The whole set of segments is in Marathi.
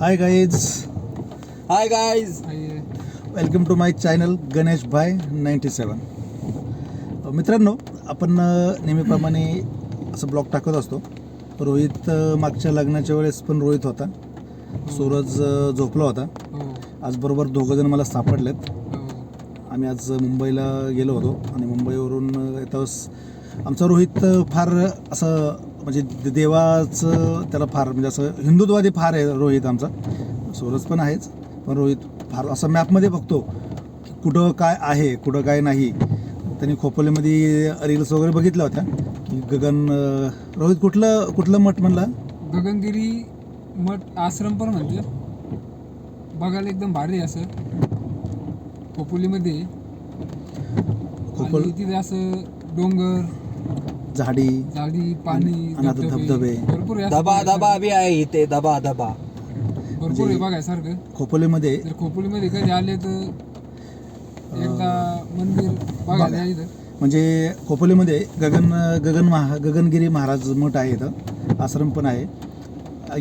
Hi guys hi guys welcome to my channel Ganesh भाय नाईन्टी सेवन मित्रांनो आपण नेहमीप्रमाणे असं ब्लॉग टाकत असतो. रोहित मागच्या लग्नाच्या वेळेस पण रोहित होता. सूरज अ, झोपला होता. आज बरोबर दोघं जण मला सापडलेत. आम्ही आज मुंबईला गेलो होतो आणि मुंबईवरून येताच आमचा रोहित फार असं म्हणजे देवाचं त्याला फार म्हणजे असं हिंदुत्ववादी फार आहे रोहित आमचा. सूरज पण आहेच पण रोहित फार असं मॅपमध्ये बघतो की कुठं काय आहे कुठं काय नाही. त्यांनी खोपोलीमध्ये रील्स वगैरे बघितल्या होत्या की गगन रोहित कुठलं कुठलं मठ म्हणला? गगनगिरी मठ आश्रम पण म्हणते बघायला एकदम भारी आहे असं. खोपोलीमध्ये. खोपोल तिथे असं डोंगर. झाडी झाडी पाणी आणि आता धबधबे. भरपूर आहे बघायसारखं. धबा बी आहे इथे धबा धबा भरपूर आहे बघायसारखं खोपोलीमध्ये जर खोपोलीमध्ये कधी आले तर एकदा मंदिर बघायला या इथं. म्हणजे खोपोलीमध्ये गगन गगन महा गगनगिरी महाराज मठ आहे इथं. आश्रम पण आहे.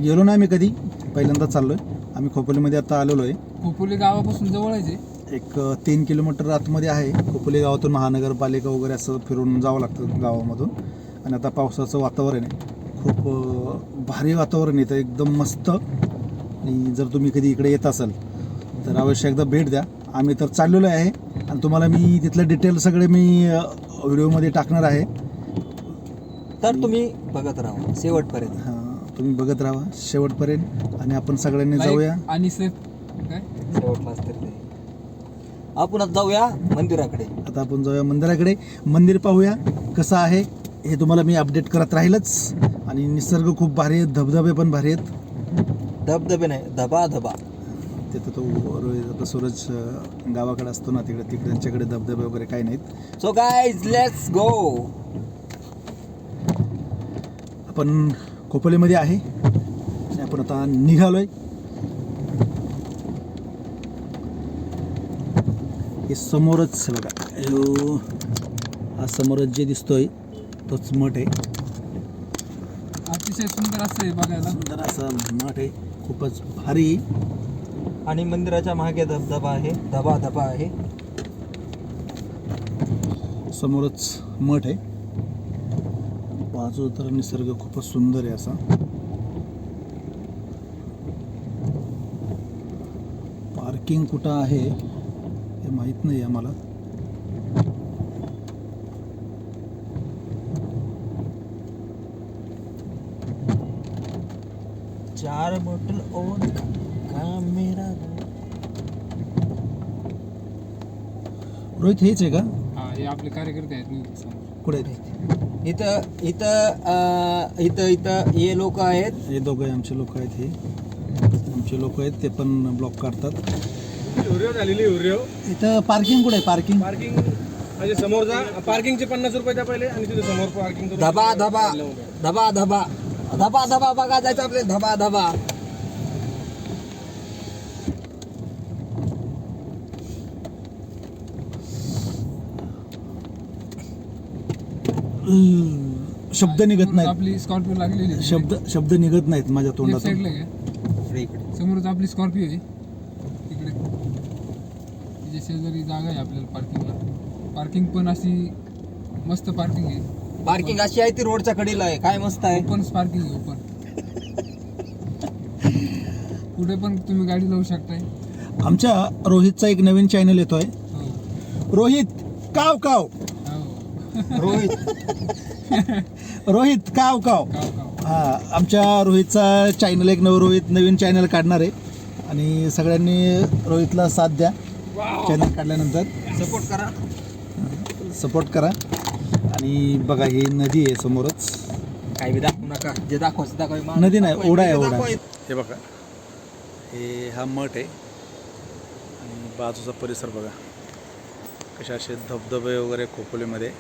गेलो ना आम्ही कधी? पहिल्यांदा चाललो आहे आम्ही खोपोलीमध्ये आता आलेलो आहे खोपोली गावापासून जवळच आहे एक तीन किलोमीटर आतमध्ये आहे. खोपोली गावातून महानगरपालिका वगैरे असं फिरून जावं लागतं गावामधून. आणि आता पावसाचं वातावरण आहे. खूप भारी वातावरण आहे. इथं एकदम मस्त. आणि जर तुम्ही कधी इकडे येत असाल तर अवश्य एकदा भेट द्या. आम्ही तर चाललेलो आहे. आणि तुम्हाला मी तिथलं डिटेल सगळे मी व्हिडिओमध्ये टाकणार आहे. तर तुम्ही बघत राहा. शेवटपर्यंत. हा, तुम्ही बघत राहा. शेवटपर्यंत. आणि आपण सगळ्यांनी जाऊया. आणि सेफ काय? शेवटलाच तर. ते. आपण आता जाऊया मंदिराकडे. आता आपण जाऊया मंदिराकडे. मंदिर पाहूया कसं आहे हे तुम्हाला मी अपडेट करत राहीलच. आणि निसर्ग खूप भारी आहे धबधबे पण भारी आहेत. धबधबे नाही धबा धबा. तिथं तो आता सूरज गावाकडे असतो ना तिकडे तिकडे त्यांच्याकडे धबधबे वगैरे काही नाहीत. सो गाईज लेट्स गो आपण खोपोलीमध्ये आहे. आपण आता निघालोय. हे समोरच बघा. हा समोरच जे दिसतोय तोच मठ आहे. अतिशय सुंदर असं आहे बघायला. सुंदर असा मठ आहे. खूपच भारी. आणि मंदिराच्या मागे धबधबा आहे. धबा धबा आहे. समोरच मठ आहे. बाजू तर निसर्ग खूपच सुंदर आहे असा. पार्किंग कुठं आहे? हे माहीत नाही आम्हाला. चार बॉटल और का मेरा रोहित हेच आहे का? हा हे आपले कार्यकर्ते आहेत. कुठे आहेत? इथं इथं अं, इथं इथं हे लोक आहेत. हे दोघं आमचे लोक आहेत हे. आमचे लोक आहेत ते पण ब्लॉक काढतात व्हिडिओ झालेली व्हिडिओ इथं पार्किंग कुठे आहे? पार्किंग पार्किंग म्हणजे समोर जा. पार्किंगचे पन्नास रुपये द्या पहिले आणि तिथे समोर पार्किंग धबा धबा. धबा धबा. धबा धबा बघा जायचं आपले. धबा धबा. शब्द निघत नाहीत. आपली स्कॉर्पिओ लागलेली. शब्द शब्द निघत नाहीत माझ्या तोंडातून. समोरच आपली स्कॉर्पिओ आहे. शेजारी जागा आहे आपल्याला पार्किंगला पार्किंग पण अशी मस्त पार्किंग आहे. पार्किंग अशी आहे ती रोडच्या कडेला आहे. काय मस्त आहे. ओपन पार्किंग आहे ओपन कुठे पण तुम्ही गाडी लावू शकताय. आमच्या रोहितचा एक नवीन चॅनल येतोय. हो. रोहित काव काव. हो. रोहित. रोहित काव काव. गाव गाव हा आमच्या रोहितचा चॅनल एक नव रोहित नवीन चॅनल काढणार आहे. आणि सगळ्यांनी रोहितला साथ द्या. चॅनल काढल्यानंतर सपोर्ट करा. सपोर्ट करा. आणि बघा ही नदी आहे समोरच. काय बी दाखवू नका. जे दाखवायचं दाखवा. नदी नाही, ओढा आहे, ओढा. हे बघा. हे हा मठ आहे. आणि बाजूचा परिसर बघा. कशा असे धबधबे वगैरे खोपोलीमध्ये.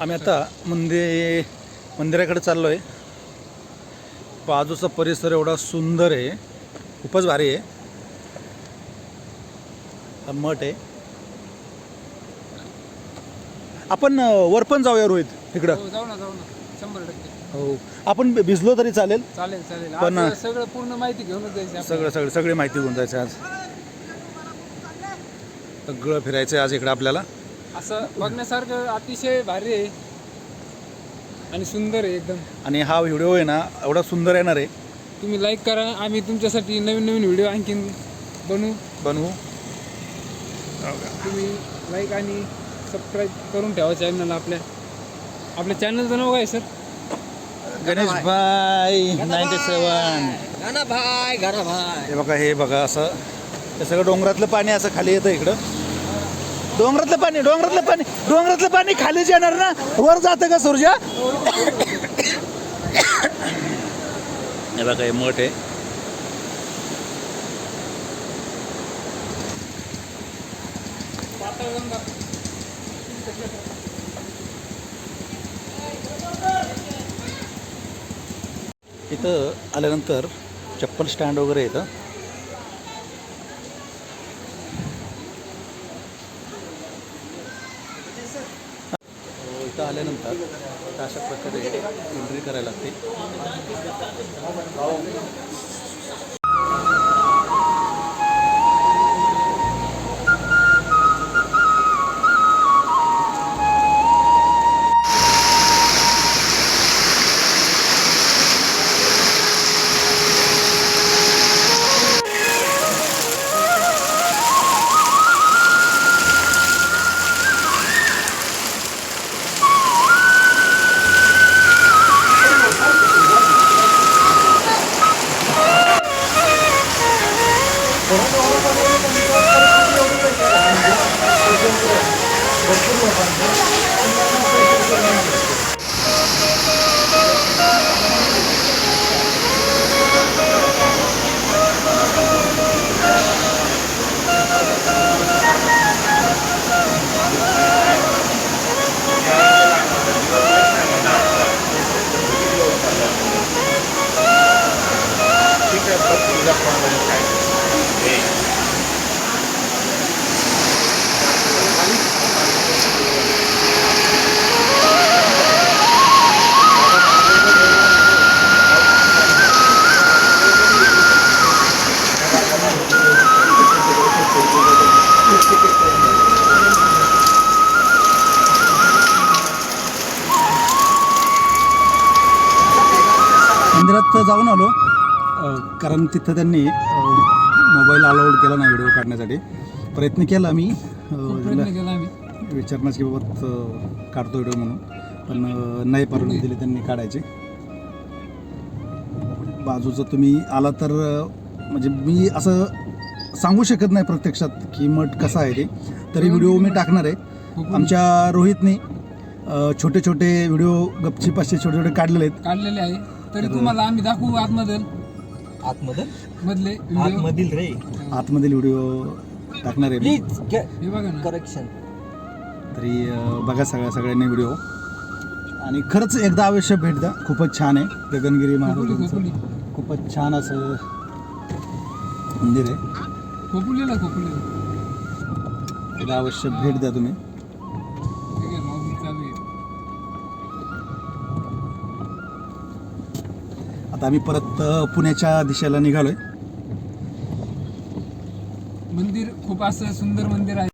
आम्ही आता मंदिर मंदिराकडे चाललो आहे बाजूचा परिसर एवढा सुंदर आहे. खूपच भारी आहे. हा मठ आहे. आपण वर पण जाऊया रोहित इकडं. हो जाऊ ना जाऊ ना. शंभर टक्के. हो. आपण भिजलो तरी चालेल. चालेल चालेल. पण- सगळं पूर्ण माहिती घेऊनच जायची आपल्याला. सगळं सगळं सगळी माहिती घेऊन जायचं आज. सगळं फिरायचं आहे आज इकडं आपल्याला. असं बघण्यासारखं अतिशय भारी आहे. आणि सुंदर आहे एकदम. आणि हा व्हिडिओ आहे ना एवढा सुंदर येणार आहे. तुम्ही लाईक करा आम्ही तुमच्यासाठी नवीन नवीन व्हिडिओ आणखीन बनवू. बनवू. तुम्ही लाईक आणि सबस्क्राईब करून ठेवा चॅनल आपल्या. आपल्या चॅनलचं नाव काय सर गणेश भाई नाईन्टी सेवन गाना भाई. गाना भाई हे बघा हे बघा असं. हे सगळं डोंगरातलं पाणी असं खाली येतं इकडं. डोंगरातलं पाणी डोंगरातलं पाणी डोंगरातलं पाणी खालीच येणार ना? वर जातं का सूर्या? हे बघा हे मठ आहे. इथं आल्यानंतर चप्पल स्टँड वगैरे येतं आल्यानंतर अशा प्रकारे एंट्री करायला लागते. मंदिरात जाऊन आलो अ, कारण तिथं त्यांनी मोबाईल अलाउड केला नाही व्हिडिओ काढण्यासाठी. प्रयत्न केला मी. आम्ही विचारण्यास की बाबा अ, काढतो व्हिडिओ म्हणून. पण नाही परवानगी दिली त्यांनी काढायची. बाजूचं तुम्ही आला तर म्हणजे मी असं सांगू शकत नाही प्रत्यक्षात की मठ कसा आहे ते. तरी व्हिडिओ मी टाकणार आहे. आमच्या रोहितने छोटे छोटे व्हिडिओ गपचिप असे छोटे छोटे काढलेले आहेत. काढलेले आहे. तरी तुम्हाला आम्ही दाखवू आतमधील. आतमध्ये मधले व्हिडिओ आतमधील रे. आतमधील व्हिडिओ टाकणार आहे मी. प्लीज हे बघा ना. करेक्शन तरी अ, बघा सगळ्या सगळ्यांनी व्हिडिओ. आणि खरंच एकदा अवश्य भेट द्या. खूपच छान आहे. गगनगिरी महाराजांचं खूपच छान असं मंदिर आहे. एकदा अवश्य भेट द्या तुम्ही. आता आम्ही परत पुण्याच्या दिशेला निघालोय. मंदिर खूप असं सुंदर मंदिर आहे.